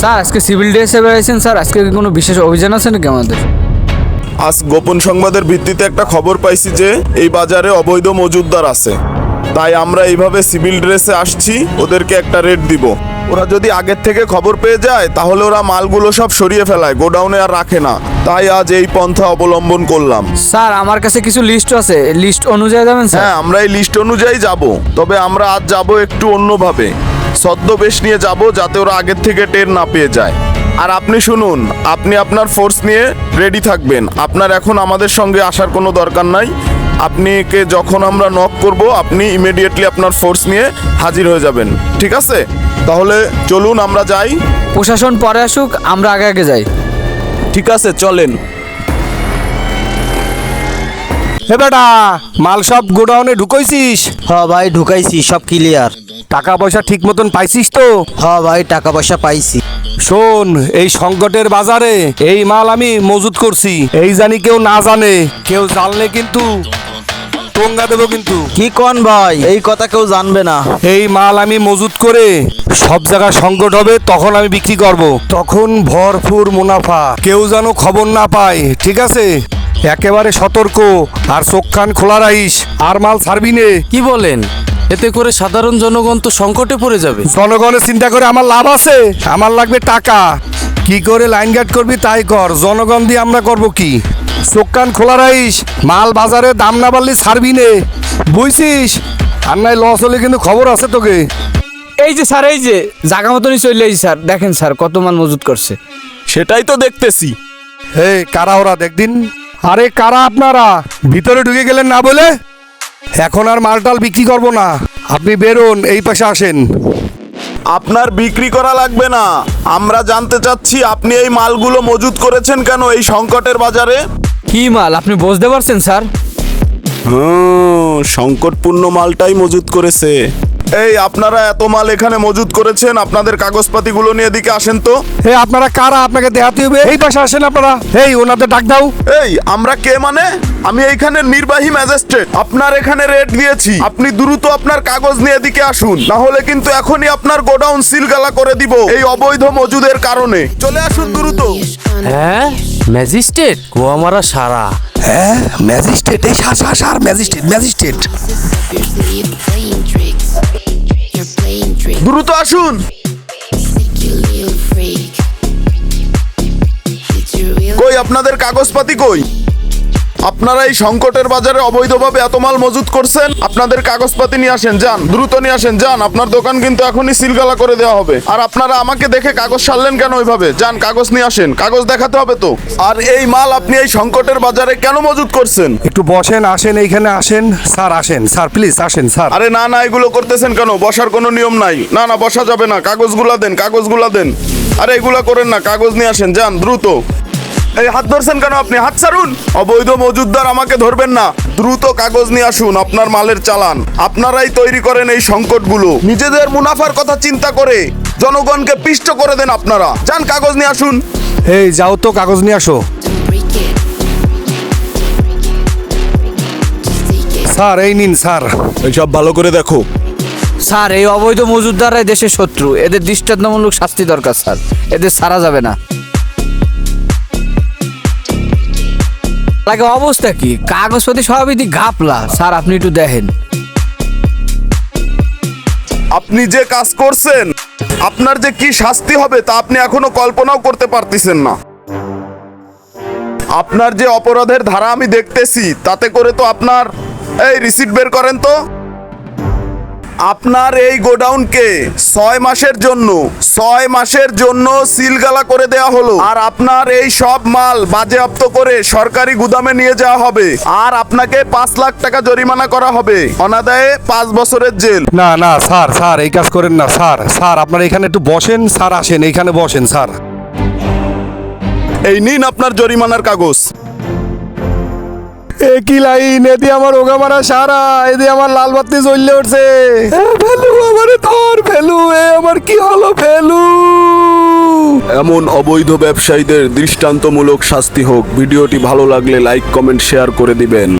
Sir আজকে civil ড্রেসে বেড়াইছেন sir আজকে কি কোনো বিশেষ অভিযান আছে নাকি আমাদের? আজ গোপন সংবাদের ভিত্তিতে একটা খবর পাইছি যে এই বাজারে অবৈধ মজুদদার আছে। তাই আমরা এইভাবে সিভিল ড্রেসে আসছি ওদেরকে একটা রেট দিব। ওরা যদি আগের থেকে খবর পেয়ে যায় তাহলে ওরা মালগুলো সব সরিয়ে ফেলায় গোডাউনে আর রাখে না। তাই আজ এই পন্থা অবলম্বন করলাম। স্যার আমার কাছে কিছু লিস্ট আছে লিস্ট অনুযায়ী যাবেন স্যার? হ্যাঁ আমরা এই লিস্ট অনুযায়ী যাব। তবে আমরা আজ যাব একটু অন্যভাবে। ছদ্মবেশ নিয়ে যাব যাতে ওরা আগের থেকে টের না পেয়ে যায়। আর আপনি শুনুন আপনি আপনার ফোর্স নিয়ে রেডি থাকবেন। আপনার এখন আমাদের সঙ্গে আসার কোনো দরকার নাই। আপনিকে যখন আমরা নক করব আপনি ইমিডিয়েটলি আপনার ফোর্স নিয়ে হাজির হয়ে যাবেন। ঠিক আছে? তাহলে চলুন আমরা যাই। প্রশাসন পরে আসুক আমরা আগে আগে যাই। ঠিক আছে চলেন। হে বেটা মাল সব গোডাউনে ঢুকাইছিস? হ্যাঁ ভাই ঢুকাইছি সব ক্লিয়ার টাকা পয়সা ঠিক মতন পাইছিস তো? হ ভাই টাকা পয়সা পাইছি। শোন এই সংকটের বাজারে এই মাল আমি মজুত করছি। এই জানি কেউ না জানে কেউ জানলে কিন্তু টঙ্গা দেবো কিন্তু। কি কন ভাই এই কথা কেউ জানবে না। এই মাল আমি মজুত করে সব জায়গায় সংকট হবে তখন আমি বিক্রি করব। তখন ভরপুর মুনাফা কেউ যেন খবর না পায় ঠিক আছে? একেবারে সতর্ক আর চোখ কান খোলা রাখিস আর মাল ছাড়বি নে। কি বলেন? এতে করে সাধারণ জনগণ তো সংকটে পড়ে যাবে। জনগণের চিন্তা করে আমার লাভ আছে আমার লাগবে টাকা। কি করে লাইন গার্ড করবি তাই কর জনগণ দিয়ে আমরা করব কি? চোখ কান খোলা রাইস মাল বাজারে দাম না বাড়লে ছাড়বি নে। বুঝছিস? আর নাই লস হলে কিন্তু খবর আছে তোকে। এই যে স্যার এই যে জাগা মতনই চলে এই স্যার। দেখেন স্যার কত মাল মজুত করছে। সেটাই তো দেখতেছি। হে কারা ওরা দেখদিন। আরে কারা আপনারা? ভিতরে ঢুকে গেলেন না বলে? এখন আর মালটাল বিক্রি করব না। আপনি বেরোন এই পাশে আসেন। আপনার বিক্রি করা লাগবে না। আমরা জানতে চাচ্ছি আপনি এই মালগুলো মজুত করেছেন কেন এই সংকটের বাজারে? কি মাল? আপনি বুঝতে পারছেন স্যার? হুম, সংকটপূর্ণ মালটাই মজুত করেছে। এই আপনারা এত মাল এখানে মজুদ করেছেন আপনাদের কাগজপাতিগুলো নিয়ে এদিকে আসেন তো। হে আপনারা কারা? আপনাকে দেখাতে হবে। এই পাশে আসেন আপনারা। এই ওনাদের ডাক দাও। এই আমরা কে মানে? আমি এইখানে নির্বাহী ম্যাজিস্ট্রেট। আপনার এখানে রেট দিয়েছি। আপনি দ্রুত আপনার কাগজ নিয়ে এদিকে আসুন। না হলে কিন্তু এখনই আপনার গোডাউন সিলগালা করে দিব এই অবৈধ মজুদের কারণে। চলে আসুন দ্রুত। হ্যাঁ ম্যাজিস্ট্রেট? গোয়ামারা সারা। হ্যাঁ ম্যাজিস্ট্রেট এই সার সার সার ম্যাজিস্ট্রেট ম্যাজিস্ট্রেট. দ্রুত আসুন? কই আপনাদের কাগজপাতি কই আপনারা এই সংকটের বাজারে অবৈধভাবে এত মাল মজুত করছেন? আপনাদের কাগজপাতি নিয়ে আসেন যান। দ্রুত নিয়ে আসেন যান। আপনার দোকান কিন্তু এখনই সিলগালা করে দেওয়া হবে। আর আপনারা আমাকে দেখে কাগজ সারলেন কেন ওইভাবে? যান কাগজ নিয়ে আসেন। কাগজ দেখাতে হবে তো। আর এই মাল আপনি এই সংকটের বাজারে কেন মজুত করছেন? একটু বসেন আসেন এইখানে আসেন। স্যার আসেন। স্যার প্লিজ আসেন স্যার। আরে না না এগুলো করতেছেন কেন? বসার কোনো নিয়ম নাই। না না বসা যাবে না। কাগজগুলা দেন কাগজগুলা দেন। আরে এগুলা করেন না। কাগজ নিয়ে আসেন যান দ্রুত। এই হাত ধরছেন কেন আপনি? হাত ছাড়ুন। অবৈধ মজুদদার আমাকে ধরবেন না। দ্রুত কাগজ নিয়ে আসুন আপনার মালের চালান। আপনারাই তৈরি করেন এই সংকটগুলো। নিজেদের মুনাফার কথা চিন্তা করে জনগণকে পিষ্ট করে দেন আপনারা। যান কাগজ নিয়ে আসুন। এই যাও তো কাগজ নিয়ে আসো. স্যার এই নিন স্যার। এইসব ভালো করে দেখো। স্যার এই অবৈধ মজুদদাররাই দেশের শত্রু। এদের দৃষ্টান্তমূলক শাস্তি দরকার স্যার। এদের সারা যাবে না। লাগে অবস্থা কি? কাগজপাতি সবই দি ঘাপলা। স্যার, আপনি একটু দেখেন। আপনি যে কাজ করছেন, আপনার যে কি শাস্তি হবে তা আপনি এখনও কল্পনাও করতে পারতেছেন না। আপনার যে অপরাধের ধারা আমি দেখতেছি, তাতে করে তো আপনার, এই রিসিট বের করেন তো। আপনার এই গোডাউনকে ছয় মাসের জন্য ছয় মাসের জন্য সিলগালা করে দেওয়া হলো। আর আপনার এই সব মাল বাজেয়াপ্ত করে সরকারি গুদামে নিয়ে যাওয়া হবে। আর আপনাকে পাঁচ লাখ টাকা জরিমানা করা হবে। অনাদায়ে পাঁচ বছরের জেল। না না স্যার স্যার এই কাজ করেন না স্যার। স্যার আপনারা এখানে একটু বসেন। স্যার আসেন এইখানে বসেন স্যার। এই নিন আপনার জরিমানার কাগজ। একই লাইন? এদি আমার ওগামারা সারা এদি আমার লাল বাতি জ্বললে উঠছে। ফেলু আমারে ধর, ফেলু, এ আমার কি হলো, ফেলু? এমন অবৈধ ব্যবসায়ীদের দৃষ্টান্তমূলক শাস্তি হোক। ভিডিওটি ভালো লাগলে লাইক, কমেন্ট, শেয়ার করে দিবেন।